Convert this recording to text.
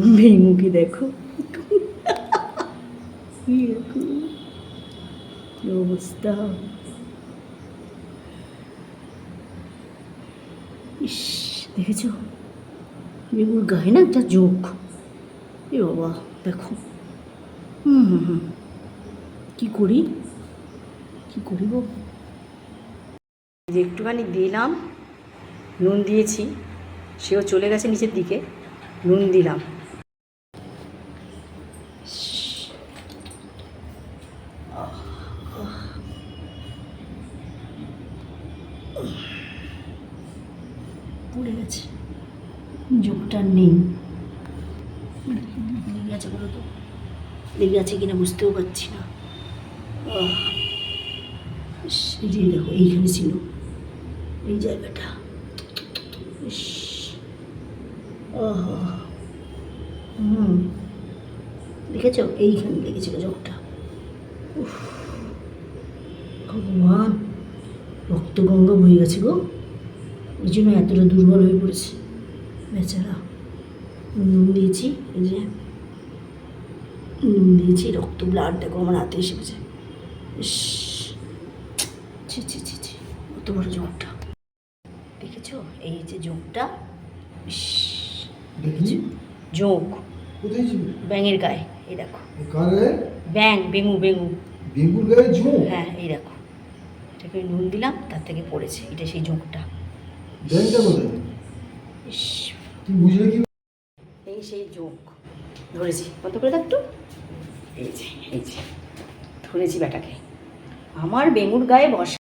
ভেঙুকে দেখো। অবস্থা। ইস, দেখেছ? বেগুর গায়ে না একটা যোগ এ বাবা, দেখো। হুম হুম হুম। কী করি? কী করি গো? যে একটুখানি দিলাম, নুন দিয়েছি, সেও চলে গেছে নিচের দিকে, নুন দিলাম। পড়ে গেছে। যোগটা নেই। লেগে আছে বলো তো? লেগে আছে কিনা বুঝতেও পারছি না। এই যে দেখো এইখানে ছিল। এই জায়গাটা। হুম। দেখেছ? এইখানে লেগেছিল যোগটা। উফ, ভগবান। রক্তগঙ্গা বয়ে গেছে গো। এই জন্য এতটা দুর্বল হয়ে পড়েছে। বেচারা নুন দিয়েছি এই যে নুন দিয়েছি রক্ত ব্লাড দেখো আমার হাতে এসে গেছে। ইস ছি ছি ছি ছি কত বড় যোগটা দেখেছ? এই যে যোগটা ইস দেখি। যোগ ব্যাঙের গায়ে এই দেখো। কারে ব্যাং বেঙু বেঙু। বেঙ্গুর গায়ে হ্যাঁ এই দেখো। এটাকে নুন দিলাম তার থেকে পড়েছে এটা সেই ঝোঁকটা। এই সেই যোগ ধরেছি। কত করে একটু এই যে এই যে ধরেছি বেটাকে আমার বেঙ্গুর গায়ে বসা